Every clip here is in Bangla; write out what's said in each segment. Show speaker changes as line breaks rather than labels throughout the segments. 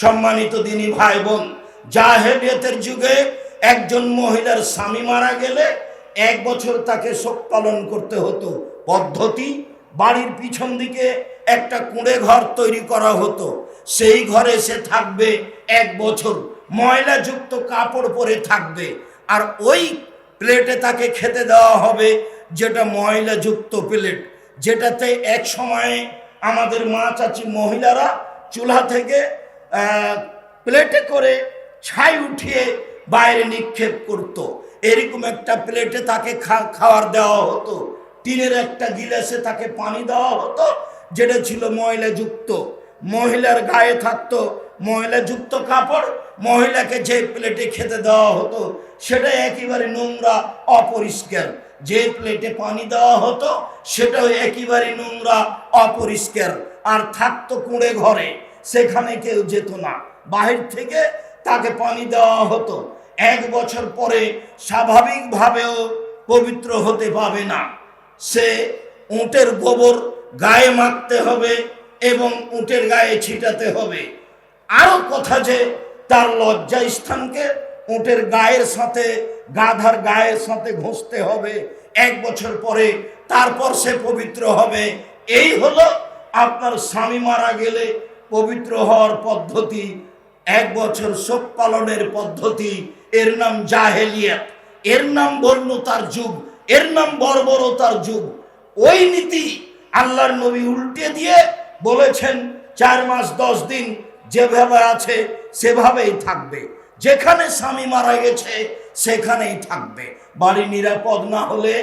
সম্মানিত দিনী ভাই বোন, জাহেলিয়তের যুগে একজন মহিলার স্বামী মারা গেলে এক বছর তাকে শোক পালন করতে হতো। পদ্ধতি, বাড়ির পিছন দিকে একটা কুঁড়ে ঘর তৈরি করা হতো। সেই ঘরে সে থাকবে এক বছর, ময়লাযুক্ত কাপড় পরে থাকবে। আর ওই প্লেটে তাকে খেতে দেওয়া হবে যেটা ময়লাযুক্ত প্লেট, যেটাতে এক সময়ে আমাদের মা চাচি মহিলারা চুলা থেকে প্লেটে করে ছাই উঠিয়ে বাইরে নিক্ষেপ করত। এরকম একটা প্লেটে তাকে খা- খাবার দেওয়া হতো। টিনের একটা গিলাসে তাকে পানি দেওয়া হতো, যেটা ছিল ময়লাযুক্ত। মহিলার গায়ে থাকতো ময়লাযুক্ত কাপড়, মহিলাকে যে প্লেটে খেতে দেওয়া হতো, সেটা একেবারে নোংরা, অপরিষ্কার। যে প্লেটে পানি দেওয়া হতো, সেটাও একেবারে নোংরা, অপরিষ্কার। আর থাকতো কুঁড়ে ঘরে। সেখানে কেউ যেত না। বাহির থেকে তাকে পানি দেওয়া হতো। এক বছর পরে স্বাভাবিকভাবেও পবিত্র হতে পাবে না। সে উটের গোবর গায়ে মাখতে হবে এবং উটের গায়ে ছিটাতে হবে। আরও কথা যে, তার লজ্জা স্থানকে উটের গায়ের সাথে, গাধার গায়ের সাথে ঘষতে হবে। এক বছর পরে তারপর সে পবিত্র হবে। এই হলো আপনার স্বামী মারা গেলে পবিত্র হওয়ার পদ্ধতি, এক বছর শোক পালনের পদ্ধতি। এর নাম জাহেলিয়াত, এর নাম বর্ণতার যুগ, এর নাম বর্বরতার যুগ। ওই নীতি আল্লাহর নবী উল্টে দিয়ে বলেছেন, চার মাস, দশ দিন যেভাবে আছে সেভাবেই থাকবে। যেখানে স্বামী মারা গেছে সেখানেই থাকবে। বাড়ি নিরাপদ না হলে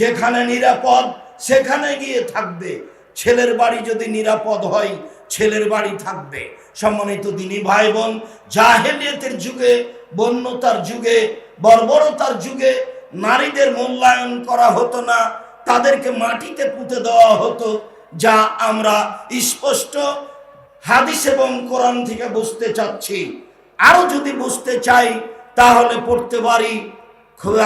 যেখানে নিরাপদ সেখানে গিয়ে থাকবে। ছেলের বাড়ি যদি নিরাপদ হয় ছেলের বাড়ি থাকবে। সম্মানিত দিনী ভাই বোন জাহেলিয়তের যুগে, বন্যতার যুগে, বর্বরতার যুগে নারীদের মূল্যায়ন করা হতো না, তাদেরকে মাটিতে পুঁতে দেওয়া হতো, যা আমরা স্পষ্ট হাদিস এবং কোরআন থেকে বুঝতে চাচ্ছি। আরও যদি বুঝতে চাই, তাহলে পড়তে পারি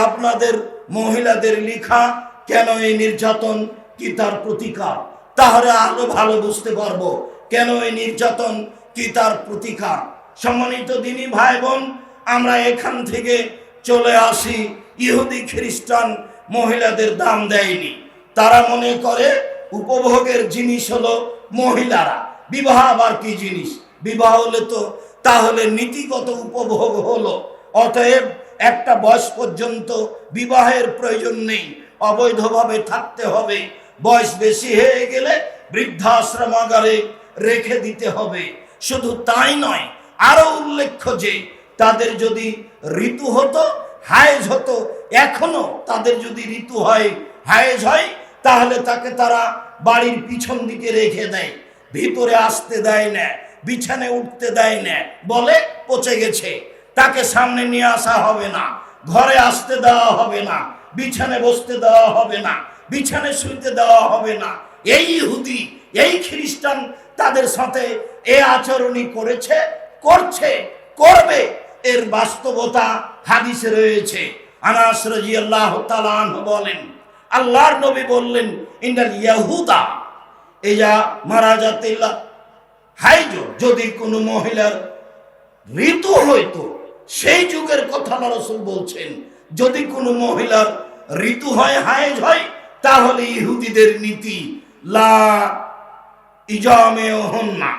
আপনাদের মহিলাদের লেখা, কেন এই নির্যাতন কি তার প্রতিকার? তাহলে আরও ভালো বুঝতে পারব। কেন এই নির্যাতন কি তার প্রতিকার? সম্মানিত দিনী ভাই বোন আমরা এখান থেকে চলে আসি। ইহুদি খ্রিস্টান মহিলাদের দাম দেয়নি। তারা মনে করে উপভোগের জিনিস হলো মহিলারা। বিবাহ আবার কি জিনিস? বিবাহ হলে তো তাহলে নীতিগত উপভোগ হলো। অতএব একটা বয়স পর্যন্ত বিবাহের প্রয়োজন নেই। অবৈধভাবে থাকতে হবে। বয়স বেশি হয়ে গেলে বৃদ্ধাশ্রমাগারে রেখে দিতে হবে। শুধু তাই নয়, আরও উল্লেখ্য যে তাদের যদি ঋতু হতো, হায়েজ হতো, এখনও তাদের যদি ঋতু হয়, হায়েজ হয়, তাহলে তাকে তারা বাড়ির পিছন দিকে রেখে দেয়, ভিতরে আসতে দেয় না, বিছানে উঠতে দেয় না, বলে পচে গেছে। তাকে সামনে নিয়ে আসা হবে না, ঘরে আসতে দেওয়া হবে না, বিছানে বসতে দেওয়া হবে না, বিছানে শুইতে দেওয়া হবে না। এই ইহুদি এই খ্রিস্টান তাদের সাথে এ আচরণই করেছে, করছে, করবে। এর বাস্তবতা হাদিসে রয়েছে। আনাস তাআলা আনহু বলেন, আল্লাহর নবী বললেন ইন্দাল ইয়াহুদা এজা মারা যাতে হাইজ যদি কোনো মহিলার ঋতু হইতো, সেই যুগের কথা আল্লাহ রসুল বলছেন, যদি কোনো মহিলার ঋতু হয়, হায়েজ হয়, তাহলে ইহুদিদের নীতি লা হন না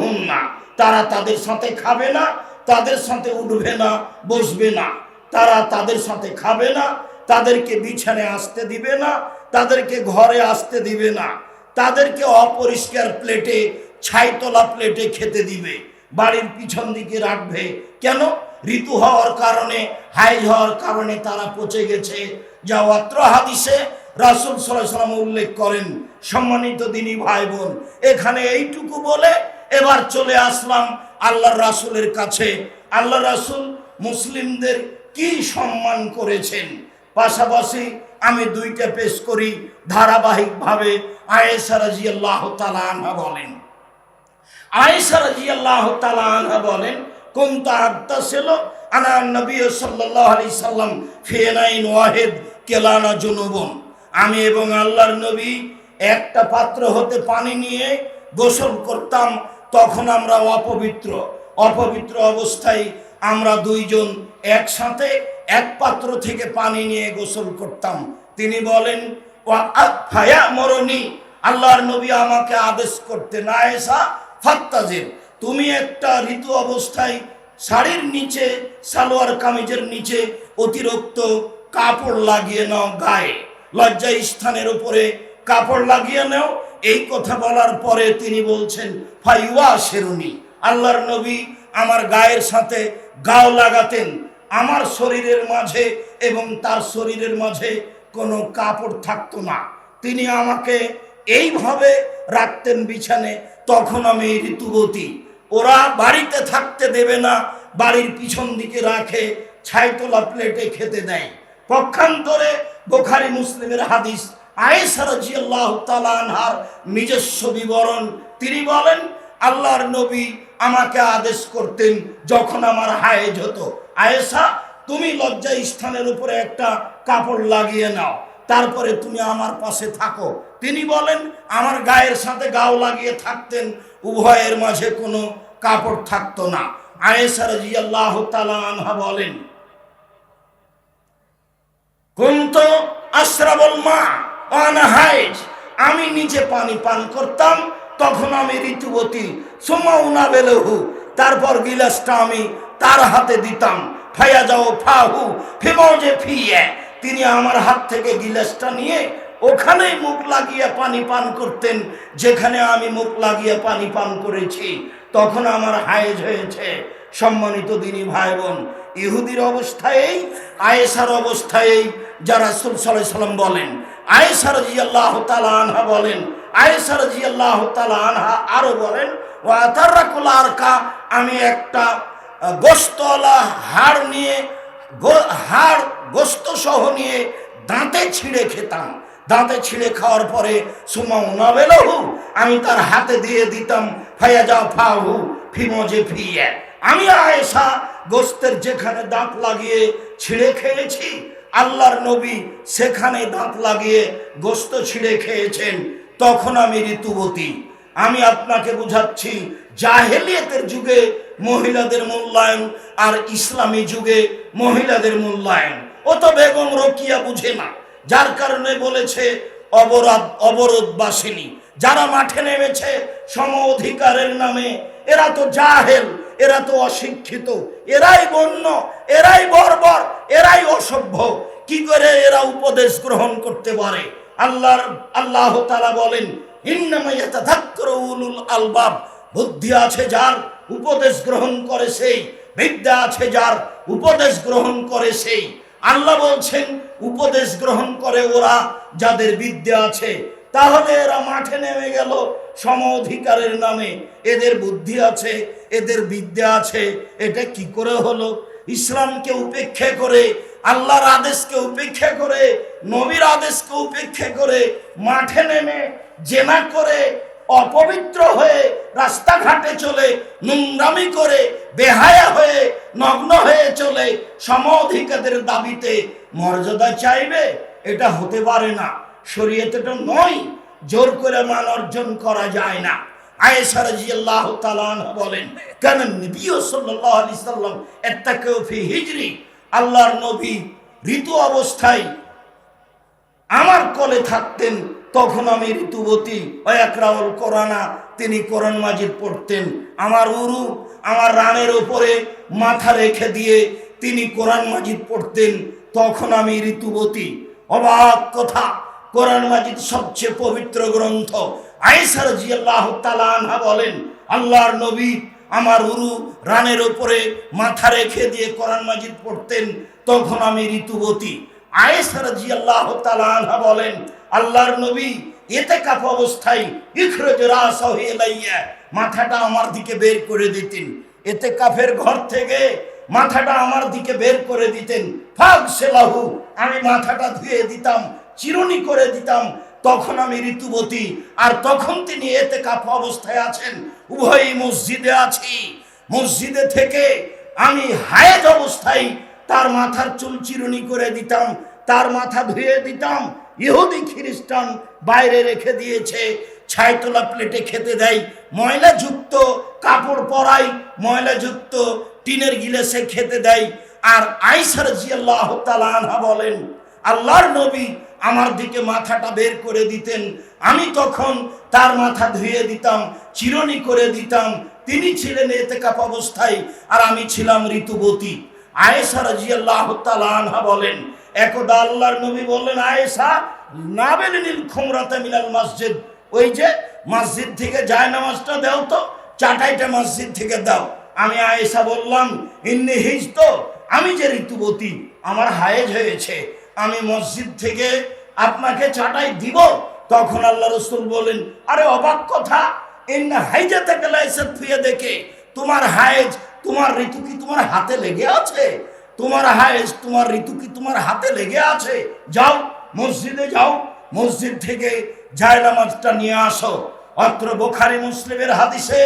হন না তারা তাদের সাথে খাবে না, তাদের সাথে উঠবে না, বসবে না। তারা তাদের সাথে খাবে না, তাদেরকে বিছানে আসতে দিবে না, তাদেরকে ঘরে আসতে দিবে না। তাদেরকে অপরিষ্কার প্লেটে, ছাইতলা প্লেটে খেতে দিবে। বাড়ির পিছন দিকে রাখবে। কেন? ঋতু হওয়ার কারণে হাইজ হওয়ার কারণে তারা পচে গেছে। যা অত্র হাদিসে রাসুল সাল্লাম উল্লেখ করেন সম্মানিত দিনী ভাই বোন, এখানে এইটুকু বলে এবার চলে আসলাম আল্লাহ রাসুলের কাছে। আল্লাহ রাসুল মুসলিমদের কি সম্মান করেছেন? পাশাপাশি আমি দুইটা পেশ করি ধারাবাহিকভাবে আয়েশা রাজিয়াল্লাহ তালা আনহা বলেন। আয়েশা রাজিয়াল্লাহ তালা আনহা বলেন, কুনতু আত্তাসিলু আনা নবী সাল্লাল্লাহু আলাইহি সাল্লাম ফিনাইন ওয়াহিদ কেলানা জুনুবুন। আমি এবং আল্লাহর নবী একটা পাত্র হতে পানি নিয়ে গোসল করতাম, তখন আমরা অপবিত্র। অপবিত্র অবস্থায় আমরা দুইজন একসাথে এক পাত্র থেকে পানি নিয়ে গোসল করতাম। তিনি বলেন ফায়া মরণি আল্লাহর নবী আমাকে আদেশ করতে না এসা, ফাত্তাজের। তুমি একটা ঋতু অবস্থায় শাড়ির নিচে, সালোয়ার কামিজের নিচে অতিরিক্ত কাপড় লাগিয়ে নাও গায়ে। লজ্জা স্থানের উপরে কাপড় লাগিয়ে নেও। এই কথা বলার পরে তিনি বলছেন, ফাইওয়া শেরুনি, আল্লাহর নবী আমার গায়ের সাথে গাও লাগাতেন। আমার শরীরের মাঝে এবং তার শরীরের মাঝে কোনো কাপড় থাকতো না। তিনি আমাকে এইভাবে রাখতেন বিছানে। তখন আমি ঋতুবতী। ওরা বাড়িতে থাকতে দেবে না, বাড়ির পিছন দিকে রাখে, ছাইতলা প্লেটে খেতে দেয়। পক্ষান্তরে বোখারি মুসলিমের হাদিস আয়েশা রাদিয়াল্লাহু তাআলা আনহার নিজস্ব বিবরণ। তিনি বলেন, আল্লাহর নবী আমাকে আদেশ করতেন যখন আমার হায়েজ হতো। আয়েশা, তুমি লজ্জা স্থানের উপরে একটা কাপড় লাগিয়ে নাও, তারপরে তুমি আমার পাশে থাকো। তিনি বলেন, আমার গায়ের সাথে গাও লাগিয়ে থাকতেন, উভয়ের মাঝে কোনো কাপড় থাকতো না। আয়েশা রাদিয়াল্লাহু তাআলা আনহা বলেন, কুন্ত আশ্রাবল মা অনাহাইজ আমি নিজে পানি পান করতাম, তখন আমি ঋতুবতী, সোমা উনা বেলহু, তারপর গিলাসটা আমি তার হাতে দিতাম। ফায়া যাও ফাহু ফেমজে ফিয়ে, তিনি আমার হাত থেকে গিলাসটা নিয়ে ওখানেই মুখ লাগিয়ে পানি পান করতেন, যেখানে আমি মুখ লাগিয়ে পানি পান করেছি। তখন আমার হায়েজ হয়েছে। সম্মানিত দিনী ভাই বোন ইহুদির অবস্থায় আয়েসার অবস্থায় যারা সুলসাল্লাহ সাল্লাম বলেন আয়েসার জিয়াল্লাহ তালা আনহা বলেন আয়েসার জিয়াল্লাহ তালা আনহা আরও বলেন ও আতারাকুল আরকা আমি একটা গোস্তলা হাড় নিয়ে হাড় গোস্ত সহ নিয়ে দাঁতে ছিঁড়ে খেতাম। দাঁতে ছিঁড়ে খাওয়ার পরে সুমা উনাবেলহু আমি তার হাতে দিয়ে দিতাম ফাইয়া যাও ফাহু ফিমজে ফিয়ে আমি আয়েশা গোস্তের যেখানে দাঁত লাগিয়ে ছিঁড়ে খেয়েছি আল্লাহর নবী সেখানে দাঁত লাগিয়ে গোস্ত ছিঁড়ে খেয়েছেন। তখন আমি ঋতুবতী। আমি আপনাকে বুঝাচ্ছি, জাহেলিয়াতের যুগে মহিলাদের মূল্যায়ন আর ইসলামী যুগে মহিলাদের মূল্যায়ন। ও তো বেগম রকিয়া বুঝে না। যার কারণে বলেছে, অবরাধ অবরোধ বাসিনী যারা মাঠে নেমেছে, সম অধিকারের নামে, এরা তো জাহেল। এরা তো অশিক্ষিত, এরাই বন্য, এরাই বর্বর, এরাই অসভ্য। কি করে এরা উপদেশ গ্রহণ করতে পারে? আল্লাহর, আল্লাহ তারা বলেন আলবাব। বুদ্ধি আছে যার, উপদেশ গ্রহণ করে সেই। বিদ্যা আছে যার, উপদেশ গ্রহণ করে সেই। আল্লাহ বলছেন, উপদেশ গ্রহণ করে ওরা যাদের বিদ্যা আছে। তাহলে এরা মাঠে নেমে গেল সম অধিকারের নামে। এদের বুদ্ধি আছে, এদের বিদ্যা আছে, এটা কি করে হলো? ইসলামকে উপেক্ষা করে, আল্লাহর আদেশকে উপেক্ষা করে, নবীর আদেশকে উপেক্ষা করে মাঠে নেমে জেনা করে অপবিত্র হয়ে রাস্তাঘাটে চলে, নোংরামি করে, বেহায়া হয়ে, নগ্ন হয়ে চলে সম অধিকারের দাবিতে মর্যাদা চাইবে? এটা হতে পারে না। শরীয়তে এটা নয়, জোর করে মান অর্জন করা যায় না। বলেন, কেন হিজরি। আল্লাহর নবী ঋতু অবস্থায় আমার কোলে থাকতেন, তখন আমি ঋতুবতী কোরআনা, তিনি কোরআন মাজিদ পড়তেন। আমার উরু, আমার রানের উপরে মাথা রেখে দিয়ে তিনি কোরআন মাজিদ পড়তেন, তখন আমি ঋতুবতী। অবাক কথা কোরআন মাজিদ সবচেয়ে পবিত্র গ্রন্থ। আয়েশা রাদিয়াল্লাহু তাআলা আনহা বলেন, আল্লাহর নবী আমার উরু রানের ওপরে মাথা রেখে দিয়ে কোরআন মাজিদ পড়তেন, তখন আমি ঋতুবতী। আয়েশা রাদিয়াল্লাহু তাআলা আনহা বলেন, আল্লাহর নবী এতে কাপ অবস্থায়, ইখরজ রাসাহু ইলাইয়া মাথাটা আমার দিকে বের করে দিতেন। এতে কাফের ঘর থেকে মাথাটা আমার দিকে বের করে দিতেন। ফাগ সেলাহু আমি মাথাটা ধুয়ে দিতাম। চিরুনি করে দিতাম, তখন আমি ঋতুবতী, আর তখন তিনি এতে কাপ অবস্থায় আছেন। উভয়ই মসজিদে আছি। মসজিদে থেকে আমি হায়েজ অবস্থায় তার মাথার চুল চিরুনি করে দিতাম, তার মাথা ধুয়ে দিতাম। ইহুদি খ্রিস্টান বাইরে রেখে দিয়েছে, ছাইতলা প্লেটে খেতে দেয়। ময়লা যুক্ত কাপড় পরাই ময়লাযুক্ত টিনের গিলাসে খেতে দেয়। আর আইসার জিয়াল্লাহ আনহা বলেন, আল্লাহর নবী আমার দিকে মাথাটা বের করে দিতেন। আমি তখন তার মাথা ধুয়ে দিতাম, চিরনি করে দিতাম। তিনি ছিলেন এতে কাপ অবস্থায়, আর আমি ছিলাম ঋতুবতী। আয়েশা রাজিয়াল্লাহ আনহা বলেন, একদা আল্লাহর নবী বললেন, আয়েশা না বেলেনিল খমরাতে মিনাল মসজিদ। ওই যে মসজিদ থেকে যায় নামাজটা দাও তো, চাটাইটা মসজিদ থেকে দাও। আমি আয়েশা বললাম, ইন্নি হিজ তো আমি যে ঋতুবতী, আমার হায়েজ হয়েছে। আমি মসজিদ থেকে আপনাকে চাটাই দিব। তখন আল্লাহ রসুল বলেন আরে অবাক কথা, ইন্না হাইজা থেকে লাইসেন্স ফিয়ে দেখে তোমার হায়েজ তোমার ঋতু কি তোমার হাতে লেগে আছে? তোমার হায়েজ তোমার ঋতু কি তোমার হাতে লেগে আছে? যাও, মসজিদে যাও, মসজিদ থেকে জায়নামাজটা নিয়ে আসো। অত্র বোখারি মুসলিমের হাদিসে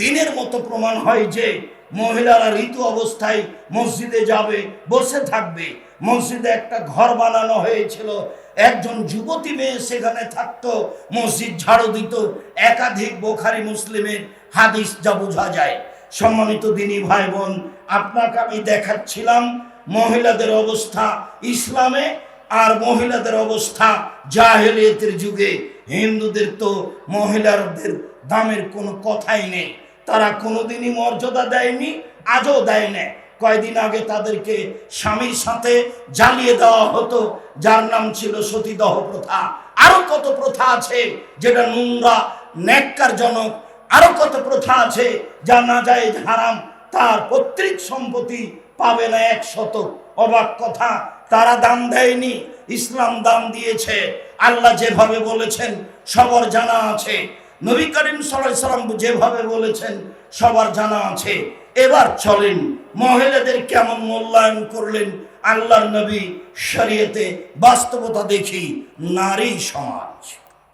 দিনের মতো প্রমাণ হয় যে মহিলারা ঋতু অবস্থায় মসজিদে যাবে, বসে থাকবে। মসজিদে একটা ঘর বানানো হয়েছিল। একজন যুবতী মেয়ে সেখানে থাকতো। মসজিদ ঝাড়ু দিত। একাধিক বোখারি মুসলিমের হাদিস যা বোঝা যায়। সম্মানিত দিনী ভাই বোন আপনাকে আমি দেখাচ্ছিলাম মহিলাদের অবস্থা ইসলামে আর মহিলাদের অবস্থা জাহেলিয়তের যুগে। হিন্দুদের তো মহিলাদের দামের কোনো কথাই নেই। তারা কোনোদিনই মর্যাদা দেয়নি, আজও দেয় না কয়দিন আগে তাদেরকে স্বামীর সাথে জ্বালিয়ে দেওয়া হতো, যার নাম ছিল সতীদহ প্রথা। আরও কত প্রথা আছে যেটা নোংরা, ন্যাক্কারজনক, আরও কত প্রথা আছে যা না যায় হারাম, তার পৈতৃক সম্পত্তি পাবে না এক শতক। অবাক কথা, তারা দাম দেয়নি, ইসলাম দাম দিয়েছে। আল্লাহ যেভাবে বলেছেন, সবার জানা আছে। নবী করিম সাল্লাম যেভাবে বলেছেন, সবার জানা আছে। এবার চলেন, মহিলাদের কেমন মূল্যায়ন করলেন আল্লাহ নবী, শরীয়তে বাস্তবতা দেখি, নারী সমাজ।